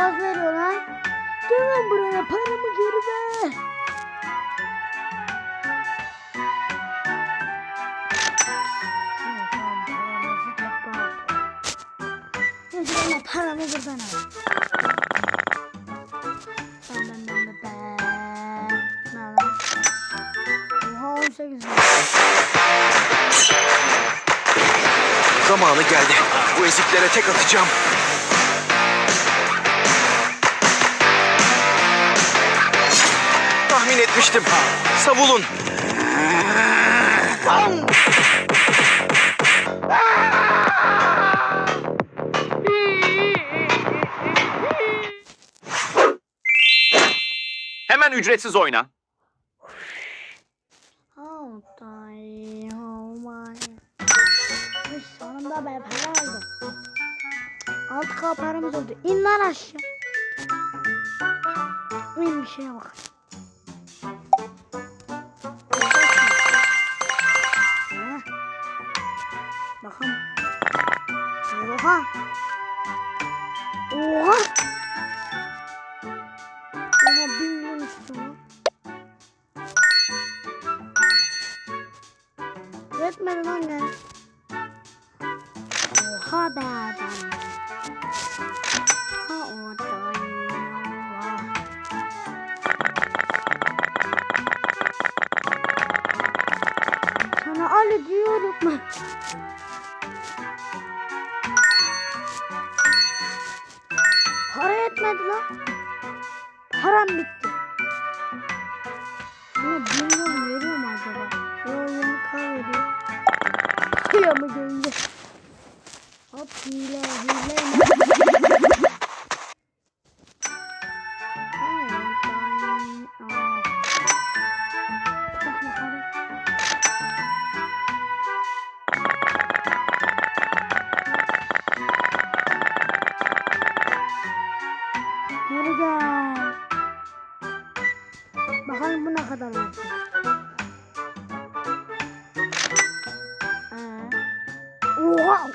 Az veriyor lan. Gel lan buraya paramı geri ver. Neyse ama buradan al. Ben ben ben ben ben. Ne lan? Oha 18 lira. Zamanı geldi. Bu eziklere tek atacağım. Tahmin etmiştim. Savulun. Hemen ücretsiz oyna. Oh, die, oh my. Ay, sonunda ben para aldım. 6K paramız oldu. İn lan aşağı. İn bir şeye bak. Oha. Oha. Oha bin milyon üstü mü? Öğretmedin anne. Oha be adam. Ha. Allah. Sana Ali diyorum lan. Param bitti. Ama bilmiyorum veriyor mu acaba? Yo yumurta veriyor. Ya mı görünce? Hop hile hile. Bakalım bu ne kadar. Ee, Oha.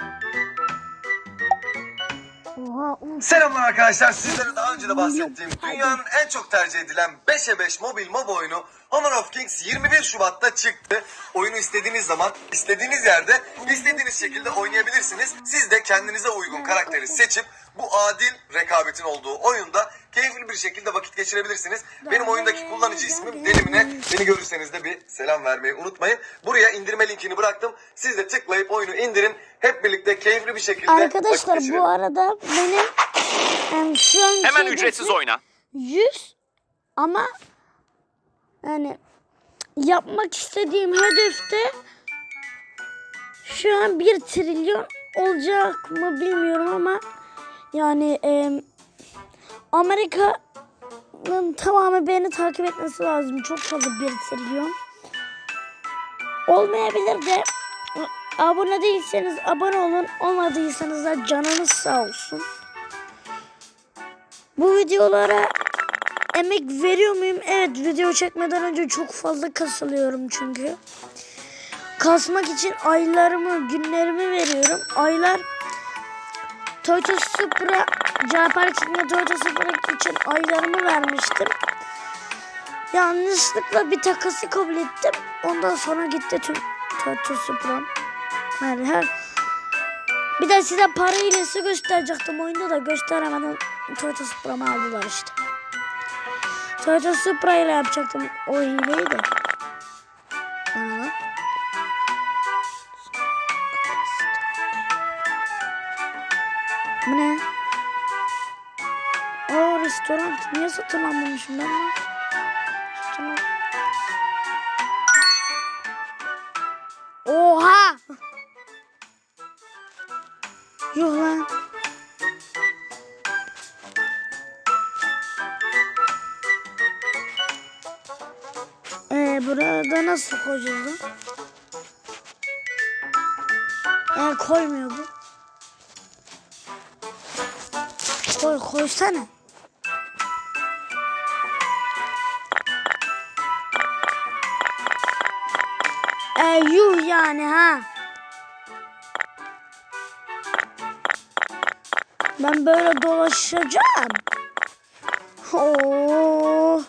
Oha. uf. Selamlar arkadaşlar. Sizlere daha önce de bahsettiğim dünyanın en çok tercih edilen 5'e 5 mobil mob oyunu Honor of Kings 21 Şubat'ta çıktı. Oyunu istediğiniz zaman, istediğiniz yerde, istediğiniz şekilde oynayabilirsiniz. Siz de kendinize uygun karakteri seçip bu adil rekabetin olduğu oyunda keyifli bir şekilde vakit geçirebilirsiniz. Benim oyundaki kullanıcı ismim Delimine. Beni görürseniz de bir selam vermeyi unutmayın. Buraya indirme linkini bıraktım. Siz de tıklayıp oyunu indirin. Hep birlikte keyifli bir şekilde vakit Arkadaşlar geçirelim. bu arada benim şu an Hemen ücretsiz oyna. 100 ama yani yapmak istediğim hedefte şu an 1 trilyon olacak mı bilmiyorum ama yani em, Amerika'nın tamamı beni takip etmesi lazım. Çok fazla 1 trilyon. Olmayabilir de abone değilseniz abone olun. Olmadıysanız da canınız sağ olsun. Bu videolara emek veriyor muyum? Evet video çekmeden önce çok fazla kasılıyorum çünkü. Kasmak için aylarımı, günlerimi veriyorum. Aylar Toyota Supra Capar çıkma Toyota Supra için aylarımı vermiştim. Yanlışlıkla bir takası kabul ettim. Ondan sonra gitti tüm Toyota Supra. Yani her bir de size para hilesi gösterecektim oyunda da gösteremeden Toyota Supra'mı aldılar işte. Toyota Supra ile yapacaktım o hileyi de. Niye satın almamışım ben lan? Satın al. Oha! Yok lan. Ee, burada nasıl koyacağız? Ee, koymuyor bu. Koy, koysana. Yuh yani ha. Ben böyle dolaşacağım. Oo.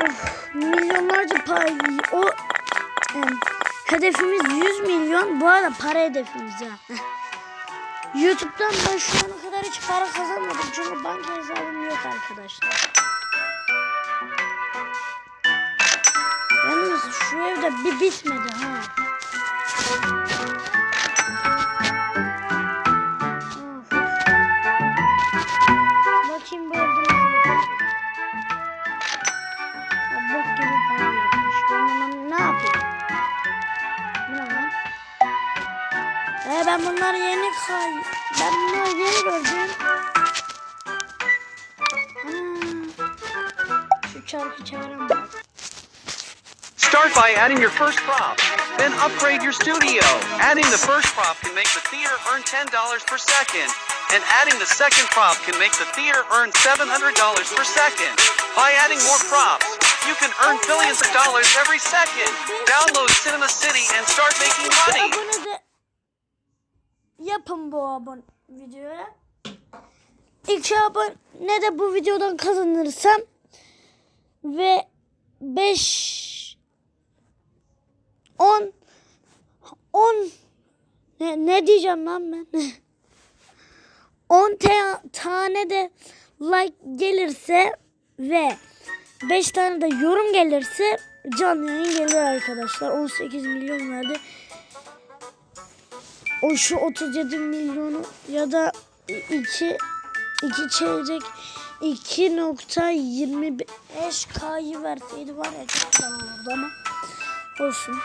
Of, milyonlarca para. O hedefimiz 100 milyon. Bu arada para hedefimiz ya. YouTube'dan ben kadar hiç para kazanmadım. Çünkü banka hesabım yok arkadaşlar. Yalnız şu evde bir bitmedi ha. Çarkı çağıran bak. Start by adding your first prop, then upgrade your studio. Adding the first prop can make the theater earn $10 per second, and adding the second prop can make the theater earn $700 per second. By adding more props, you can earn billions of dollars every second. Download Cinema City and start making money. yapın bu abone videoya. İki abone de bu videodan kazanırsam ve 5 10 10 ne, ne diyeceğim lan ben? 10 te- tane de like gelirse ve 5 tane de yorum gelirse canlı yayın geliyor arkadaşlar. 18 milyon verdi. O şu 37 milyonu ya da 2 2 çeyrek 2.25K'yı verseydi var ya çok güzel olurdu ama olsun.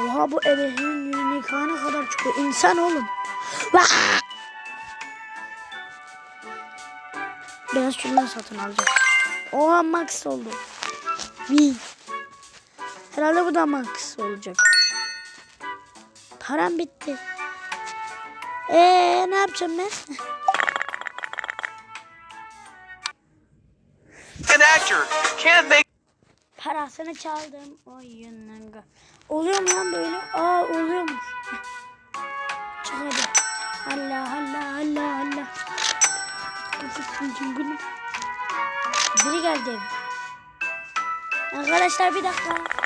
Oha bu ebeheyn unikane kadar çıkıyor. İnsan oğlum. Vah! Beyaz şundan satın alacağım. Oha max oldu. Bir. Herhalde bu da max olacak. Param bitti. Eee ne yapacağım ben? Parasını çaldım. Oy yananga. Oluyor mu lan böyle? Aa oluyormuş. Çık hadi. Allah Allah Allah Allah. Biri geldi. Arkadaşlar bir dakika.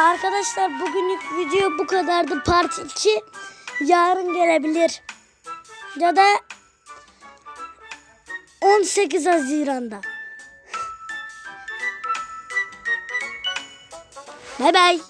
Arkadaşlar bugünlük video bu kadardı. Part 2 yarın gelebilir. Ya da 18 Haziran'da. Bay bay.